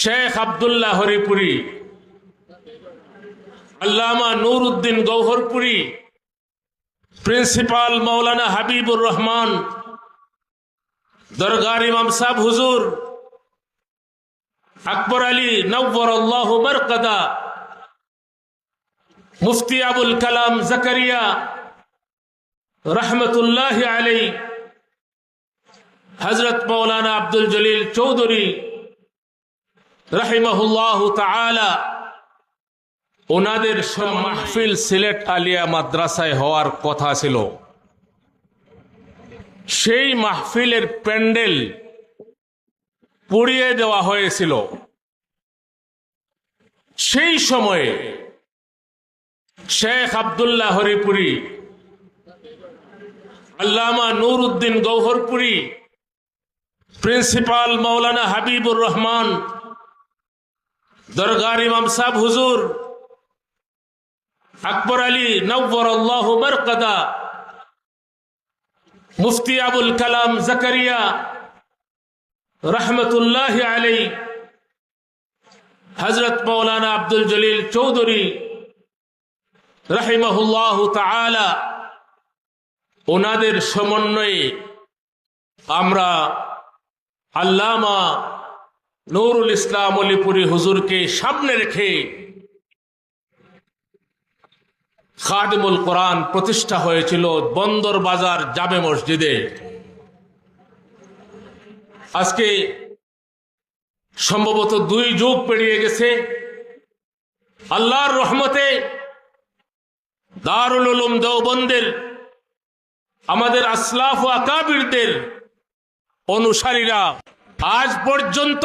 Sheikh Abdullah Haripuri, Allama Noor Uddin Gauharpuri, principal Maulana Habibur Rahman, দরগার ইমাম সাহ হুজুর, আকবর আলী নব্বর বরকদা মুফতি আবুল কালাম জাকারিয়া রহমতুল্লাহ আলী হজরত মৌলানা আব্দুল জলিল চৌধুরী রাহিমাহুল্লাহ তাআলা, ওনাদের মাহফিল সিলেট আলিয়া মাদ্রাসায় হওয়ার কথা ছিল। সেই মাহফিলের প্যান্ডেল পুড়িয়ে দেওয়া হয়েছিল। সেই সময়ে শেখ আবদুল্লাহ হরিপুরি, আল্লামা নূর উদ্দিন গৌহরপুরি, প্রিন্সিপাল মৌলানা হাবিবুর রহমান দরগার ইমাম সাহ হুজুর। আকবর আলী নব্বর বরকদা। মুফতি আবুল কালাম জাকারিয়া রহমতুল্লাহ আলী হজরত মৌলানা আব্দুল জলিল চৌধুরী রাহিমাহুল্লাহ তাআলা। ওনাদের সমন্বয়ে আমরা আল্লামা নুরুল ইসলাম অলিপুরি হুজুরকে সামনে রেখে খাদিমুল কোরআন প্রতিষ্ঠা হয়েছিল বন্দর বাজার জামে মসজিদে। আজকে সম্ভবত দুই যুগ পেরিয়ে গেছে। আল্লাহর রহমতে দারুল উলুম দেওবন্দের, আমাদের আসলাফ আকাবিরদের অনুসারীরা আজ পর্যন্ত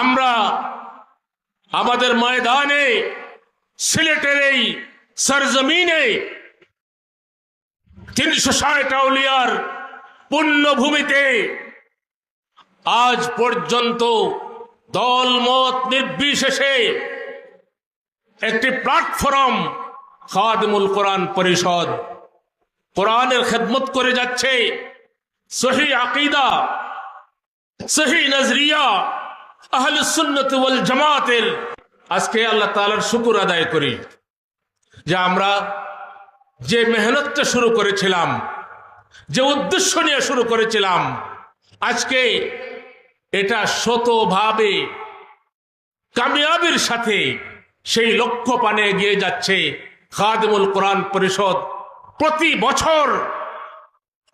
আমরা আমাদের ময়দানে, সিলেটের এই সরজমিনে তিনশো ষাট আউলিয়ার পুণ্যভূমিতে আজ পর্যন্ত দল মত নির্বিশেষে একটি প্ল্যাটফর্ম খাদিমুল কোরআন পরিষদ কোরআনের খেদমত করে যাচ্ছে। সহি আকিদা, সহি নজরিয়া, আহলে সুন্নত ওয়াল আজকে আল্লাহ তাআলার শুকুর আদায় করি যে আমরা যে মেহনতটা শুরু করেছিলাম, যে উদ্দেশ্য নিয়ে শুরু করেছিলাম, আজকে এটা শতভাবে কামিয়াবির সাথে সেই লক্ষ্য পানে এগিয়ে যাচ্ছে খাদিমুল কোরআন পরিষদ। প্রতি বছর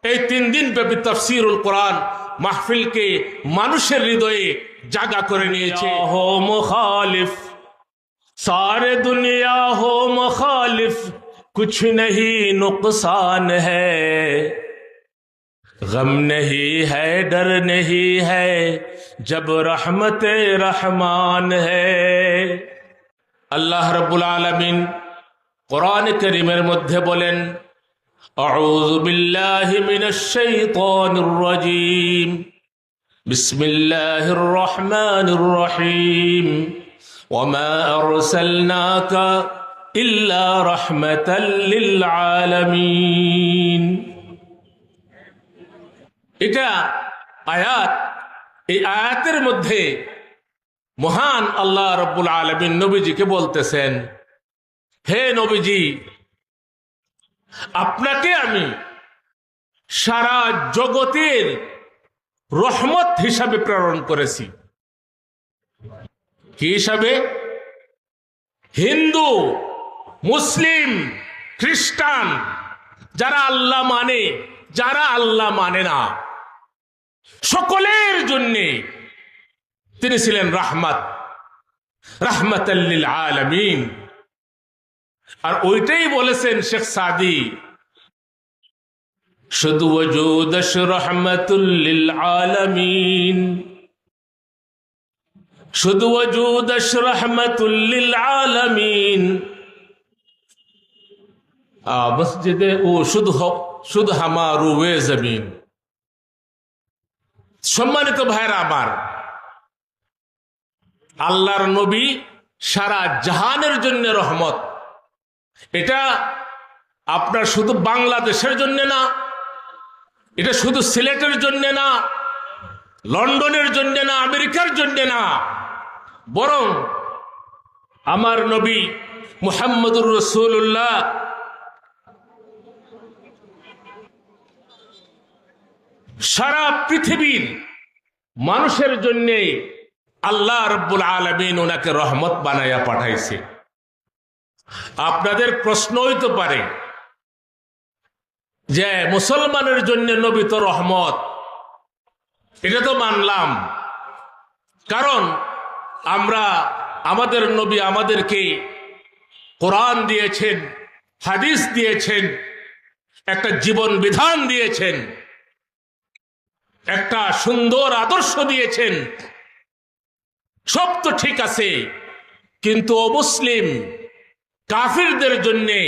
এই তিন দিন ব্যাপী তফসিরুল কোরআন মাহফিলকে মানুষের হৃদয়ে জাগা করে নিয়েছে। হো মুখালিফ, সারে দুনিয়া হো খালিফ কুছ নেই নুকসান হম নহি হর নেই হব রহমত রহমান হল্লাহ রবুল আলমিন কোরআন করিমের মধ্যে বলেন أعوذ بالله من الشيطان الرجيم بسم الله الرحمن الرحيم وما أرسلناك إلا رحمة للعالمين এটা আয়াত এই আয়াতের মধ্যে মহান আল্লাহ রব্বুল আলমিন নবীজিকে বলতেছেন হে নবীজি আপনাকে আমি সারা জগতের রহমত হিসাবে প্রেরণ করেছি। কি হিসাবে? হিন্দু, মুসলিম, খ্রিস্টান, যারা আল্লাহ মানে যারা আল্লাহ মানে না, সকলের জন্যে তিনি ছিলেন রাহমাত রাহমাত আলমিন। আর ওইটাই বলেছেন শেখ সাদি। শুধু রহমতুল্লিল আলমিন। শুধু রহমতুল্লিল আলমিন। মসজিদে ও শুধু শুধু হামারু ওয়ে জমিন। সম্মানিত ভাইরা আমার, আল্লাহর নবী সারা জাহানের জন্য রহমত এটা আপনার শুধু বাংলাদেশের জন্য না, এটা শুধু সিলেটের জন্য না, লন্ডনের জন্য না, আমেরিকার জন্য না, বরং আমার নবী মুহাম্মদুর রসুল্লাহ সারা পৃথিবীর মানুষের জন্যে আল্লাহ রব্বুল আলমিন ওনাকে রহমত বানাইয়া পাঠাইছে। আপনাদের প্রশ্ন হইতে পারে যে মুসলমানের জন্য নবী তো রহমত। এটা তো মানলাম। কারণ আমরা, আমাদের নবী আমাদেরকে কোরআন দিয়েছেন, হাদিস দিয়েছেন, একটা জীবন বিধান দিয়েছেন, একটা সুন্দর আদর্শ দিয়েছেন। সব তো ঠিক আছে, কিন্তু অমুসলিম কাফিরদের জন্যে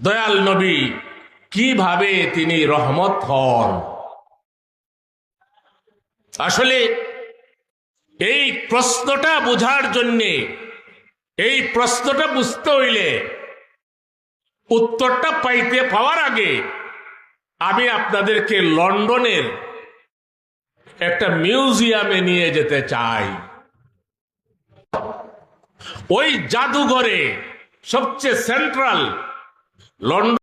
দয়াল নবী কীভাবে তিনি রহমত হন? আসলে এই প্রশ্নটা বোঝার জন্যে, এই প্রশ্নটা বুঝতে হইলে উত্তরটা পাইতে পাওয়ার আগে আমি আপনাদেরকে লন্ডনের একটা মিউজিয়ামে নিয়ে যেতে চাই। ওই জাদুঘরে সবচেয়ে সেন্ট্রাল লন্ডন